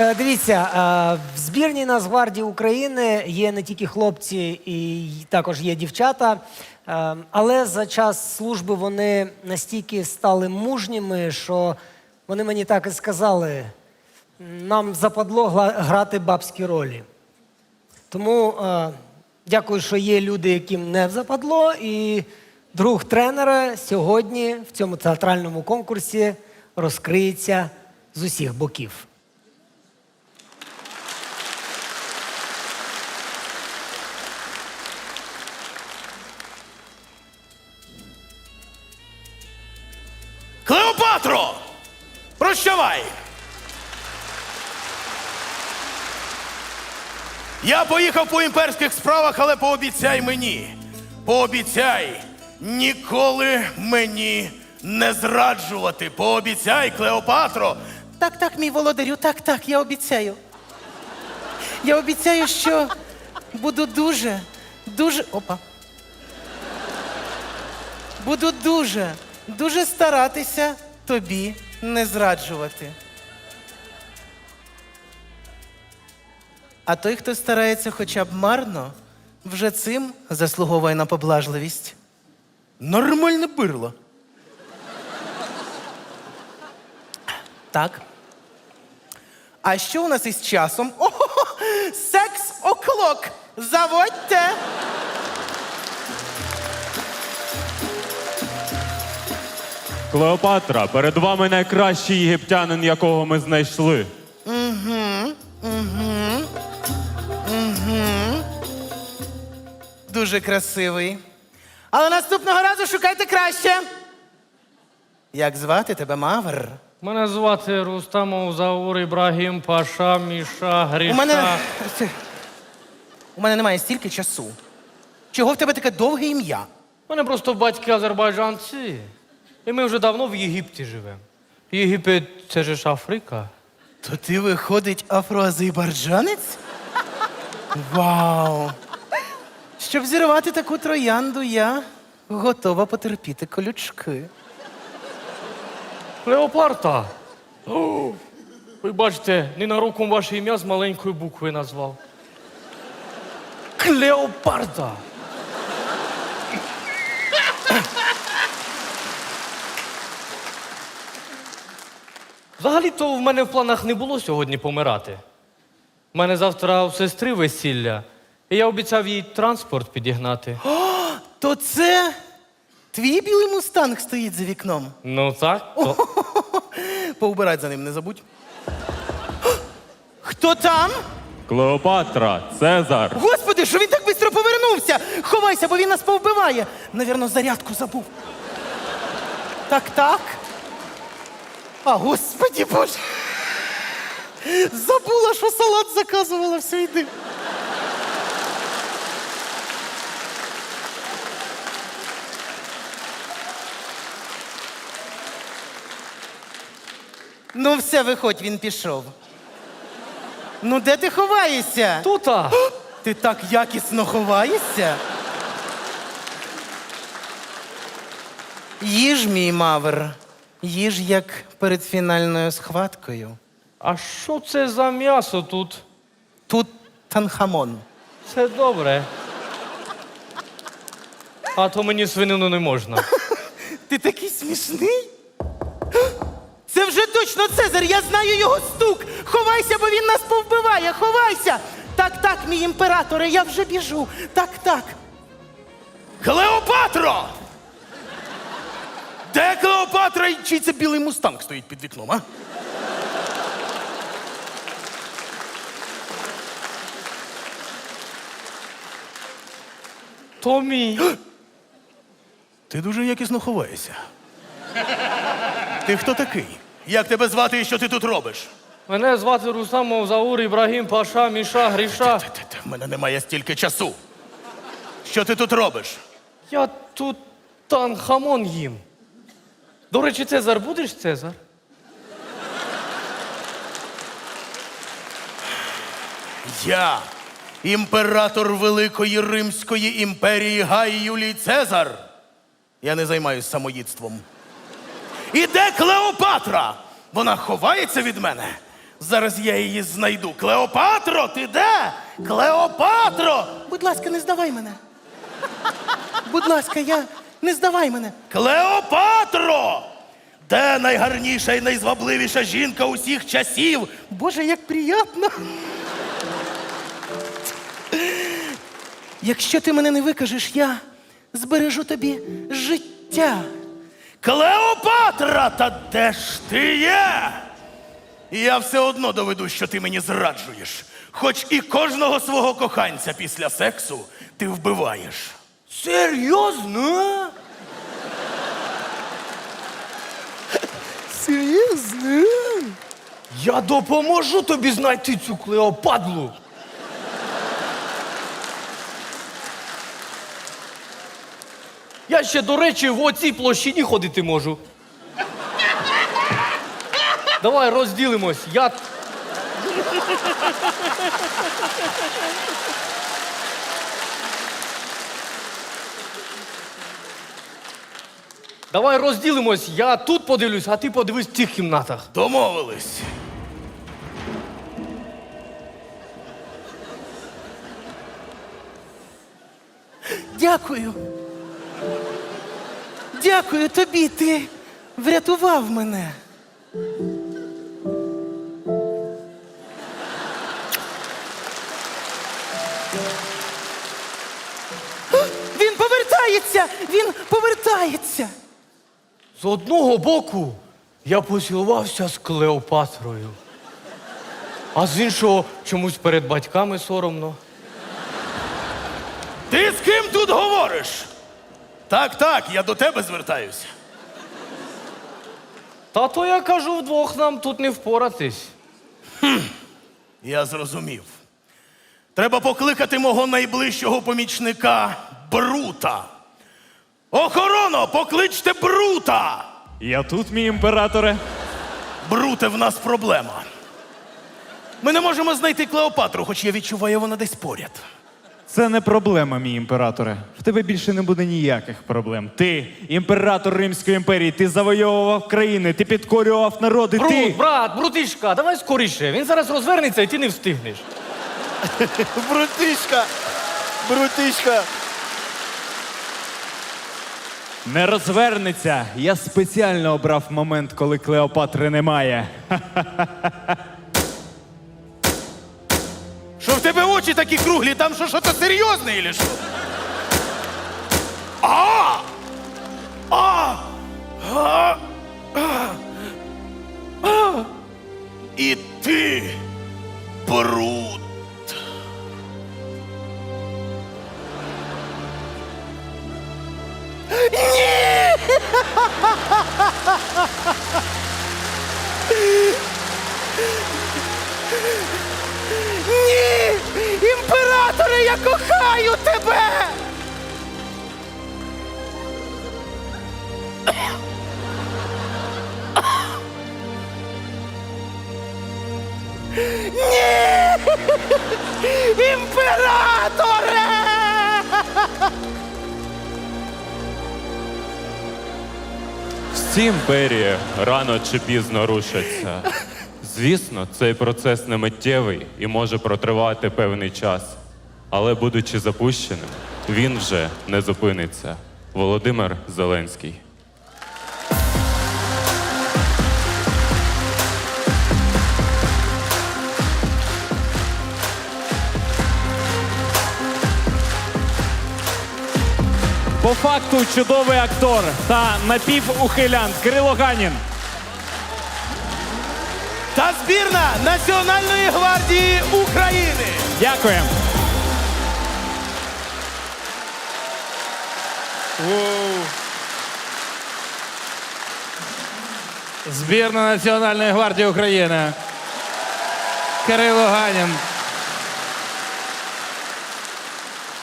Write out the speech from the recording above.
Е, Дивіться, е, в збірній Нацгвардії України є не тільки хлопці, і також є дівчата. Е, Але за час служби вони настільки стали мужніми, що вони мені так і сказали: нам западло грати бабські ролі. Тому дякую, що є люди, яким не западло. І друг тренера сьогодні в цьому театральному конкурсі розкриється з усіх боків. Клеопатро! Прощавай! Я поїхав по імперських справах, але пообіцяй мені. Пообіцяй ніколи мені не зраджувати. Пообіцяй, Клеопатро. Так, так, мій володарю, так, так, я обіцяю. Я обіцяю, що буду дуже, дуже. Опа. Буду дуже, дуже старатися тобі не зраджувати. А той, хто старається хоча б марно, вже цим заслуговує на поблажливість. Нормальне бирло. Так. А що у нас із часом? О, секс оклок. Заводьте. Клеопатра, перед вами найкращий єгиптянин, якого ми знайшли. Дуже красивий. Але наступного разу шукайте краще. Як звати тебе Мавр? Мене звати Рустамов Заур Ібрагім Паша Міша Гріша. У мене. У мене немає стільки часу. Чого в тебе таке довге ім'я? У мене просто батьки азербайджанці. І ми вже давно в Єгипті живемо. Єгипет це ж Африка. То ти виходить афроазербайджанець? Вау! Щоб зірвати таку троянду, я готова потерпіти колючки. Клеопарта. О, ви бачите, ненароком ваше ім'я з маленької букви назвав. Клеопарда. Взагалі-то в мене в планах не було сьогодні помирати. У мене завтра у сестри весілля, і я обіцяв їй транспорт підігнати. То це твій білий мустанг стоїть за вікном. Ну так, то... Поубирать за ним не забудь. Хто там? Клеопатра, Цезар. Господи, що він так швидко повернувся? Ховайся, бо він нас повбиває. Навірно, зарядку забув. Так, так. А, господі боже. Забула, що салат заказувала, все йди. Ну, все, виходь, він пішов. Ну, де ти ховаєшся? Тута! Ти так якісно ховаєшся? Їж, мій мавр. Їж як перед фінальною схваткою. А що це за м'ясо тут? Тут танхамон. Це добре. А то мені свинину не можна. Ти такий смішний? Це вже точно Цезар, я знаю його стук. Ховайся, бо він нас повбиває. Ховайся. Так, так, мій імператоре, я вже біжу. Так, так. Клеопатро! Де Клеопатра і чий це білий мустанг стоїть під вікном, а? То мій. Ти дуже якісно ховаєшся. Ти хто такий? Як тебе звати і що ти тут робиш? Мене звати Рустамов Заур Ібрагім Паша Міша Гріша. В мене немає стільки часу. Що ти тут робиш? Я тут танхамон їм. До речі, Цезар, будеш Цезар? Я, імператор Великої Римської імперії Гай Юлій Цезар. Я не займаюсь самоїдством. І де Клеопатра? Вона ховається від мене. Зараз я її знайду. Клеопатро, ти де? Клеопатро! Будь ласка, не здавай мене. Будь ласка, я не здавай мене. Клеопатро! Де найгарніша і найзвабливіша жінка усіх часів? Боже, як приємно. Якщо ти мене не викажеш, я збережу тобі життя. Клеопатра, та де ж ти є? Я все одно доведу, що ти мені зраджуєш. Хоч і кожного свого коханця після сексу ти вбиваєш. Серйозно? Серйозно? Я допоможу тобі знайти цю Клеопадлу. Я ще, до речі, в оцій площині ходити можу. Давай розділимось. Я. Давай розділимось. Я тут подивлюсь, а ти подивись в тих кімнатах. Домовились. Дякую. Дякую тобі, ти врятував мене. Він повертається! Він повертається! З одного боку я поцілувався з Клеопатрою, а з іншого чомусь перед батьками соромно. Ти з ким тут говориш? Так, так, я до тебе звертаюся. Та то я кажу, вдвох нам тут не впоратись. Я зрозумів. Треба покликати мого найближчого помічника Брута. Охорона, покличте Брута! Я тут, мій імператоре. Бруте, в нас проблема. Ми не можемо знайти Клеопатру, хоч я відчуваю, вона десь поряд. Це не проблема, мій імператоре. В тебе більше не буде ніяких проблем. Ти імператор Римської імперії, ти завойовував країни, ти підкорював народи. Брут, ти брат, брутишка, давай скоріше. Він зараз розвернеться і ти не встигнеш. Брутишка! Брутишка! Не розвернеться. Я спеціально обрав момент, коли Клеопатри немає. Що в тебе очі такі круглі? Там що, що то серйозне, или що? Ні! Імператоре, я кохаю тебе! Ні! Імператоре! Всі імперії рано чи пізно рушаться. Звісно, цей процес не миттєвий і може протривати певний час. Але будучи запущеним, він вже не зупиниться. Володимир Зеленський. По факту чудовий актор та напівухилянт Кирило Ганін. Та збірна Національної гвардії України. Дякуємо. Збірна Національної гвардії України. Кирило Ганін.